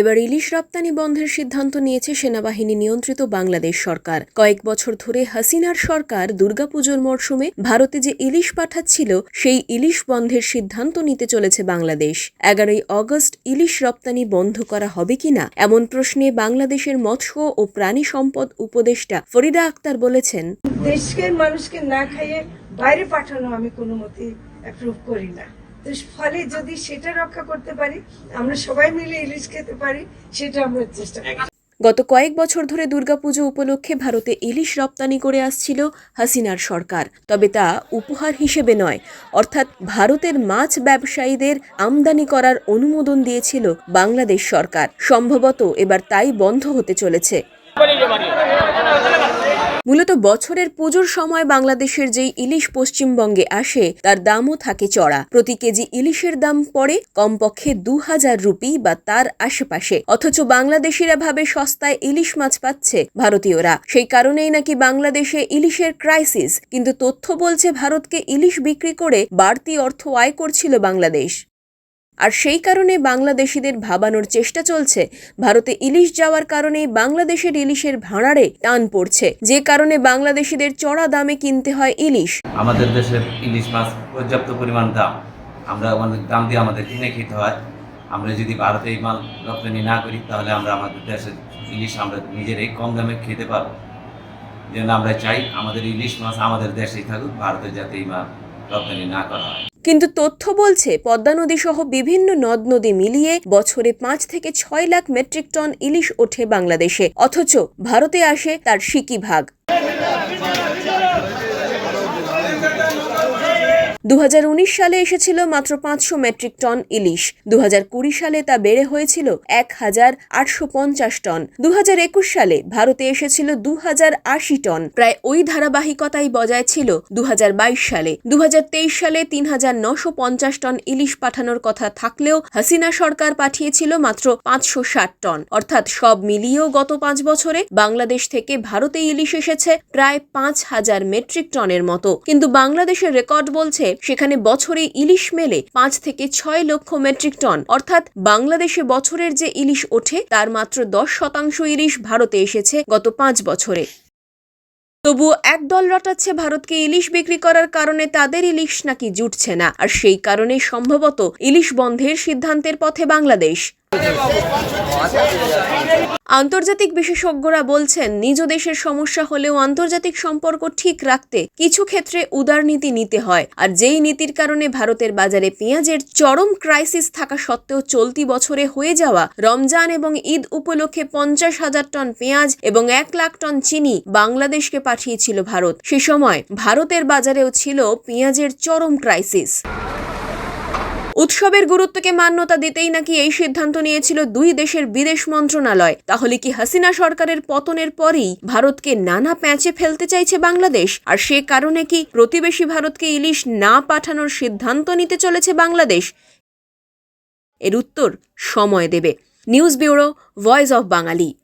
এবার ইলিশ রপ্তানি বন্ধের সিদ্ধান্ত নিয়েছে সেনাবাহিনী নিয়ন্ত্রিত বাংলাদেশ সরকার। কয়েক বছর ধরে হাসিনার সরকার দুর্গাপুজোর মরশুমে ভারতে যে ইলিশ পাঠাচ্ছিল, সেই ইলিশ বন্ধের সিদ্ধান্ত নিতে চলেছে বাংলাদেশ। এগারোই অগস্ট ইলিশ রপ্তানি বন্ধ করা হবে কিনা, এমন প্রশ্নে বাংলাদেশের মৎস্য ও প্রাণী সম্পদ উপদেষ্টা ফরিদা আক্তার বলেছেন দেশের মানুষকে না খাইয়ে বাইরে পাঠানো আমি কোনো মতেই অ্যাপ্রুভ করি না। ফলে যদি সেটা রক্ষা করতে পারি, আমরা সবাই মিলে ইলিশ খেতে পারি, সেটা আমরা চেষ্টা করি। গত কয়েক বছর ধরে দুর্গাপুজো উপলক্ষে ভারতে ইলিশ রপ্তানি করে আসছিল হাসিনার সরকার। তবে তা উপহার হিসেবে নয়, অর্থাৎ ভারতের মাছ ব্যবসায়ীদের আমদানি করার অনুমোদন দিয়েছিল বাংলাদেশ সরকার। সম্ভবত এবার তাই বন্ধ হতে চলেছে। মূলত বছরের পুজোর সময় বাংলাদেশের যেই ইলিশ পশ্চিমবঙ্গে আসে, তার দামও থাকে চড়া। প্রতি কেজি ইলিশের দাম পড়ে কমপক্ষে দু হাজার রুপি বা তার আশেপাশে। অথচ বাংলাদেশিরা ভাবে সস্তায় ইলিশ মাছ পাচ্ছে ভারতীয়রা। সেই কারণেই নাকি বাংলাদেশে ইলিশের ক্রাইসিস কিন্তু তথ্য বলছে ভারতকে ইলিশ বিক্রি করে বাড়তি অর্থ আয় করছিল বাংলাদেশ। আর সেই কারণে বাংলাদেশিদের ভাবানোর চেষ্টা চলছে। ভারতে ইলিশ যাওয়ার কারণে বাংলাদেশের ইলিশের ভাঁড়ারে টান পড়ছে। যে কারণে বাংলাদেশিদের চড়া দামে কিনতে হয় ইলিশ। আমাদের দেশে ইলিশ মাছ পর্যাপ্ত পরিমাণ দাম। আমরা অনেক দাম দিয়ে আমাদের কিনে খেতে হয়। আমরা যদি ভারতে এই মাল রপ্তানি না করি, তাহলে আমরা আমাদের দেশের ইলিশ আমরা নিজেরাই কম দামে খেতে পারব। জন্য আমরা চাই আমাদের ইলিশ মাছ আমাদের দেশেই থাকুক, ভারতে যাতে এই মাল রপ্তানি না করা হয়। কিন্তু তথ্য বলছে পদ্মা নদী সহ বিভিন্ন নদ নদী মিলিয়ে বছরে পাঁচ থেকে ছয় লাখ মেট্রিক টন ইলিশ ওঠে বাংলাদেশে। অথচ ভারতে আসে তার সিকি ভাগ। দু হাজার উনিশ সালে এসেছিল মাত্র পাঁচশো মেট্রিক টন ইলিশ। দু হাজার কুড়ি সালে তা বেড়ে হয়েছিল এক হাজার আটশো পঞ্চাশ টন। দু হাজার একুশ সালে ভারতে এসেছিল দু আশি টন। প্রায় ওই ধারাবাহিকতাই বজায় ছিল দু হাজার বাইশ সালে। দু হাজার তেইশ সালে তিন হাজার নশো পঞ্চাশ টন ইলিশ পাঠানোর কথা থাকলেও হাসিনা সরকার পাঠিয়েছিল মাত্র পাঁচশো ষাট টন। অর্থাৎ সব মিলিয়েও গত পাঁচ বছরে বাংলাদেশ থেকে ভারতে ইলিশ এসেছে প্রায় পাঁচ হাজার মেট্রিক টনের মতো। কিন্তু বাংলাদেশের রেকর্ড বলছে সেখানে বছরে ইলিশ মেলে পাঁচ থেকে ছয় লক্ষ মেট্রিক টন। অর্থাৎ বাংলাদেশে বছরের যে ইলিশ ওঠে, তার মাত্র দশ শতাংশ ইলিশ ভারতে এসেছে গত পাঁচ বছরে। তবুও একদল রটাচ্ছে ভারতকে ইলিশ বিক্রি করার কারণে তাদের ইলিশ নাকি জুটছে না। আর সেই কারণে সম্ভবত ইলিশ বন্ধের সিদ্ধান্তের পথে বাংলাদেশ। আন্তর্জাতিক বিশেষজ্ঞরা বলছেন, নিজ দেশের সমস্যা হলেও আন্তর্জাতিক সম্পর্ক ঠিক রাখতে কিছু ক্ষেত্রে উদার নীতি নিতে হয়। আর যেই নীতির কারণে ভারতের বাজারে পেঁয়াজের চরম ক্রাইসিস থাকা সত্ত্বেও চলতি বছরে হয়ে যাওয়া রমজান এবং ঈদ উপলক্ষে পঞ্চাশ হাজার টন পেঁয়াজ এবং এক লাখ টন চিনি বাংলাদেশকে পাঠিয়েছিল ভারত। সে সময় ভারতের বাজারেও ছিল পেঁয়াজের চরম ক্রাইসিস উৎসবের গুরুত্বকে মান্যতা দিতেই নাকি এই সিদ্ধান্ত নিয়েছিল দুই দেশের বিদেশ মন্ত্রণালয়। তাহলে কি হাসিনা সরকারের পতনের পরেই ভারতকে নানা প্যাঁচে ফেলতে চাইছে বাংলাদেশ? আর সে কারণে কি প্রতিবেশী ভারতকে ইলিশ না পাঠানোর সিদ্ধান্ত নিতে চলেছে বাংলাদেশ? এর উত্তর সময় দেবে। News bureau, voice of Bangali.